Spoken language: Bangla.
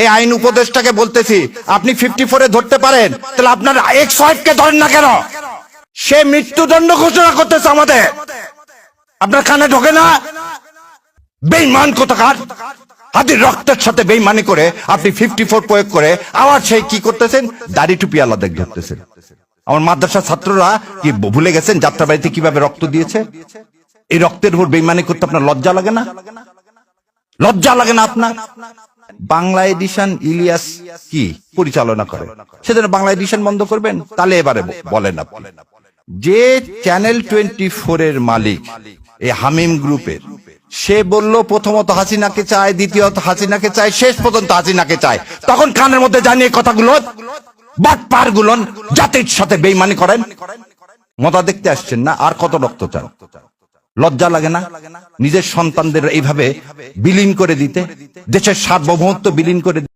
এই আইন উপদেশটাকে বলতেছি, আপনি ফিফটি ফোরে ধরতে পারেন, তাহলে আপনার এক্স ওয়াইফকে ধরেন না কেন? সে মৃত্যুদণ্ড ঘোষণা করতেছে আমাদের। আপনার কানে ঢোকে না? বেইমান কোথাকার? হাতির রক্তের সাথে বেইমানি করে আপনি ফিফটি ফোর প্রয়োগ করে আবার সেই কি করতেছেন? দাড়ি টুপি আলাদা ধরতেছেন। আমার মাদ্রাসার ছাত্ররা কি ভুলে গেছেন? যাত্রাবাড়িতে কীভাবে রক্ত দিয়েছে? এই রক্তের উপর বেইমানি করতে আপনার লজ্জা লাগে না? লজ্জা লাগে না আপনার? বাংলা এডিশন ইলিয়াস কি পরিচালনা করে? সেজন্য বাংলা এডিশন বন্ধ করবেন, তাহলে এবারে বলেন আপনি। যে চ্যানেল টোয়েন্টি ফোর এর মালিক, এই হামিম গ্রুপের, সে বলল, প্রথমত হাসিনাকে চায়, দ্বিতীয়ত হাসিনাকে চায়, শেষ পর্যন্ত হাসিনাকে চায়। তখন কানের মধ্যে জানিয়ে কথাগুলো, বাট পার গুলন জাতির সাথে বেইমানি করেন। মজা দেখতে আসছেন না, আর কত রক্ত চান লজ্জা লাগে না? নিজের সন্তানদের এইভাবে বিলীন করে দিতে? দেশের সার্বভৌমত্ব বিলীন করে